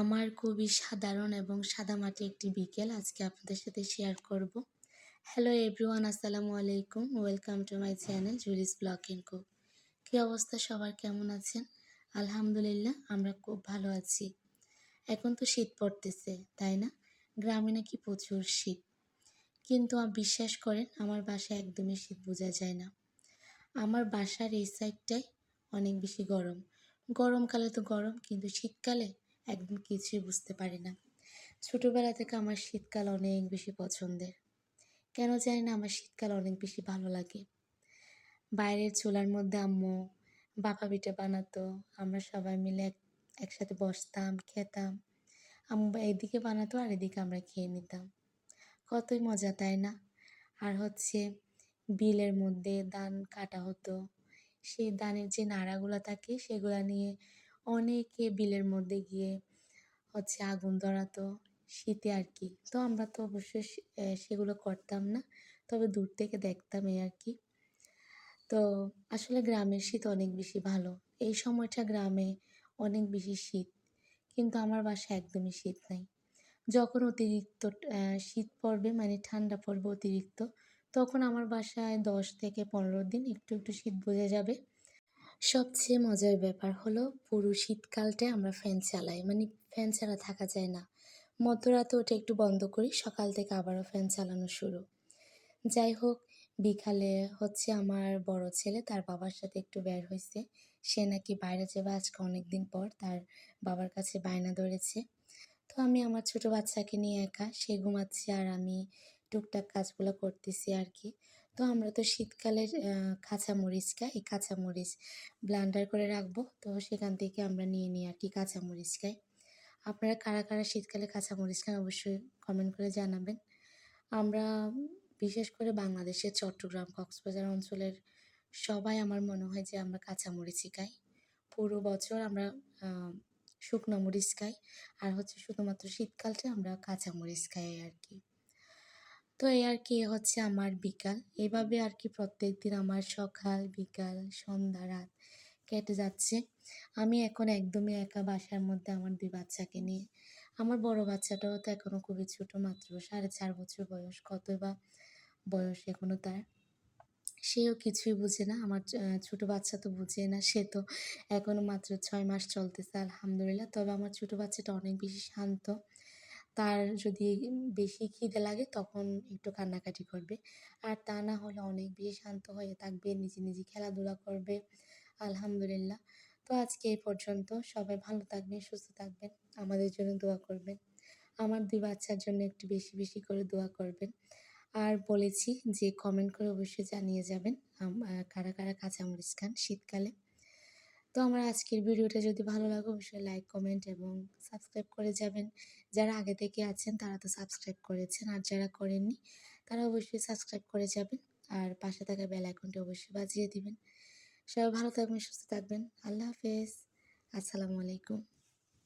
আমার খুবই সাধারণ এবং সাদামাটি একটি বিকেল আজকে আপনাদের সাথে শেয়ার করব। হ্যালো এভরিওয়ান আসসালামু আলাইকুম। Welcome to my channel Julie's blog and cook কী অবস্থা? সবার কেমন আছেন? আলহামদুলিল্লাহ, আমরা খুব ভালো আছি। এখন তো শীত পড়তেছে, তাই না? গ্রামে নাকি প্রচুর শীত। কিন্তু বিশ্বাস করেন, আমার বাসায় একদমই শীত বোঝা যায় না। আমার বাসার এই সাইডটাই অনেক বেশি গরম। গরমকালে তো গরম, কিন্তু শীতকালে একদম কিছুই বুঝতে পারি না। ছোটোবেলা থেকে আমার শীতকাল অনেক বেশি পছন্দের। কেন জানি না আমার শীতকাল অনেক বেশি ভালো লাগে। বাইরের চুলার মধ্যে আম্মু বাপা পিঠা বানাতো, আমরা সবাই মিলে এক, একসাথে বসতাম, খেতাম। আম্মু এদিকে বানাতো আর এদিকে আমরা খেয়ে নিতাম। কতই মজা, তাই না? আর হচ্ছে বিলের মধ্যে ধান কাটা হতো। সেই ধানের যে নাড়াগুলো থাকে, সেগুলো নিয়ে অনেকে বিলের মধ্যে গিয়ে হচ্ছে আগুন ধরাতো শীতে আর কি তো আমরা তো অবশ্যই সেগুলো করতাম না। তবে দূর থেকে দেখতাম এই আর কি তো আসলে গ্রামের শীত অনেক বেশি ভালো। এই সময়টা গ্রামে অনেক বেশি শীত। কিন্তু আমার বাসায় একদমই শীত নাই। যখন অতিরিক্ত শীত পড়বে মানে ঠান্ডা পড়বে অতিরিক্ত, তখন আমার বাসায় দশ থেকে পনেরো দিন একটু একটু শীত বোঝা যাবে। সবচেয়ে মজার ব্যাপার হলো পুরো শীতকালটায় আমরা ফ্যান চালাই। মানে ফ্যান ছাড়া থাকা যায় না। মধ্যরাতে ওটা একটু বন্ধ করি, সকাল থেকে আবারও ফ্যান চালানো শুরু। যাই হোক, বিকালে হচ্ছে আমার বড় ছেলে, তার বাবার সাথে একটু বের হয়েছে। সে নাকি বাইরে যাবে আজকে অনেক দিন পর, তার বাবার কাছে বায়না ধরেছে। তো আমি আমার ছোট বাচ্চাকে নিয়ে একা, সে ঘুমাচ্ছে আর আমি টুকটাক কাজগুলো করতেছি আর কি। তো আমরা তো শীতকালের কাঁচামরিচ খাই। এই কাঁচামরিচ ব্লান্ডার করে রাখব। তো সেখান থেকে আমরা নিয়ে নিই আর কি কাঁচামরিচ খাই। আপনারা কারা কারা শীতকালে কাঁচামরিচ অবশ্যই কমেন্ট করে জানাবেন। আমরা বিশেষ করে বাংলাদেশের চট্টগ্রাম, কক্সবাজার অঞ্চলের সবাই আমার মনে হয় যে আমরা কাঁচামরিচই খাই। পুরো বছর আমরা শুকনো মরিচ খাই। আর হচ্ছে শুধুমাত্র শীতকালটা আমরা কাঁচামরিচ খাই আর কি তো এই আর কি হচ্ছে আমার বিকাল। এভাবে আর কি প্রত্যেক দিন আমার সকাল, বিকাল, সন্ধ্যা, রাত কেটে যাচ্ছে। আমি এখন একদমই একা বাসার মধ্যে আমার দুই বাচ্চাকে নিয়ে। আমার বড় বাচ্চাটাও তো এখনও খুবই ছোটো, মাত্র সাড়ে চার বছর বয়স কত বা বয়স এখনও তার। সেও কিছুই বুঝে না। আমার ছোটো বাচ্চা তো বুঝে না, সে তো এখনও মাত্র ছয় মাস চলতেছে, আলহামদুলিল্লাহ। তবে আমার ছোটো বাচ্চাটা অনেক বেশি শান্ত। তার যদি বেশি খিদে লাগে তখন একটু কান্নাকাটি করবে। আর তা না হলে অনেক বেশি শান্ত হয়ে থাকবে, নিজে নিজে খেলাধুলা করবে। আলহামদুলিল্লাহ। তো আজকে এই পর্যন্ত। সবাই ভালো থাকবেন, সুস্থ থাকবেন। আমাদের জন্য দোয়া করবেন। আমার দুই বাচ্চার জন্য একটু বেশি বেশি করে দোয়া করবেন। আর বলেছি যে কমেন্ট করে অবশ্যই জানিয়ে যাবেন কারা কারা কাঁচামরিচ খান শীতকালে। তো আমার আজকের ভিডিওটা যদি ভালো লাগে, অবশ্যই লাইক কমেন্ট এবং সাবস্ক্রাইব করে যাবেন। যারা আগে থেকে আছেন, তারা তো সাবস্ক্রাইব করেছেন, আর যারা করেননি, তারা অবশ্যই সাবস্ক্রাইব করে যাবেন। আর পাশে থাকা বেল আইকনটি অবশ্যই বাজিয়ে দিবেন। সবাই ভালো থাকবেন, সুস্থ থাকবেন। আল্লাহ হাফেজ। আসসালামু আলাইকুম।